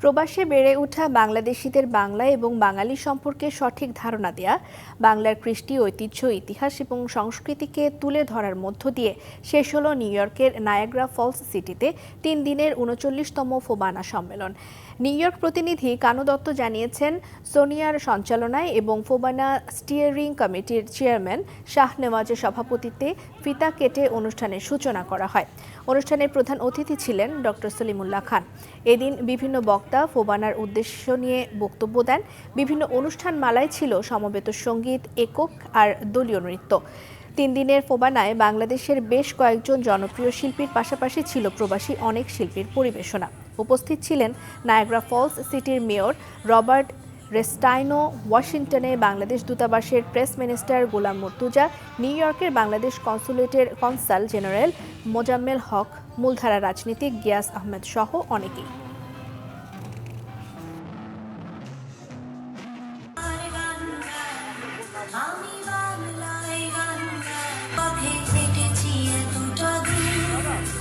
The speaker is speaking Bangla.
প্রবাসে বেড়ে ওঠা বাংলাদেশিদের বাংলা এবং বাঙালি সম্পর্কে সঠিক ধারণা দেয়া, বাংলার কৃষ্টি, ঐতিহ্য, ইতিহাস এবং সংস্কৃতিকে তুলে ধরার মধ্য দিয়ে শেষ হলো নিউ ইয়র্কের নায়াগ্রা ফলস সিটিতে তিন দিনের উনচল্লিশতম ফোবানা সম্মেলন। নিউ ইয়র্ক প্রতিনিধি কানু দত্ত জানিয়েছেন, সোনিয়ার সঞ্চালনায় এবং ফোবানা স্টিয়ারিং কমিটির চেয়ারম্যান শাহ নেওয়াজের সভাপতিত্বে ফিতা কেটে অনুষ্ঠানের সূচনা করা হয়। অনুষ্ঠানের প্রধান অতিথি ছিলেন ডক্টর সলিমুল্লাহ খান। এদিন বিভিন্ন বক্তা ফোবানার উদ্দেশ্য নিয়ে বক্তব্য দেন। বিভিন্ন অনুষ্ঠান মালায় ছিল সমবেত সংগীত, একক আর দলীয় নৃত্য। তিন দিনের ফোবানায় বাংলাদেশের বেশ কয়েকজন জনপ্রিয় শিল্পীর পাশাপাশি ছিল প্রবাসী অনেক শিল্পীর পরিবেশনা। উপস্থিত ছিলেন নায়াগ্রা ফলস সিটির মেয়র রবার্ট রেস্টাইনো, ওয়াশিংটনে বাংলাদেশ দূতাবাসের press minister Golam Murtuza, New ইয়র্কের বাংলাদেশ কনসুলেটের কনসাল জেনারেল মোজাম্মেল হক, মূলধারা রাজনীতিক গিয়াস আহমেদ সহ অনেকেই।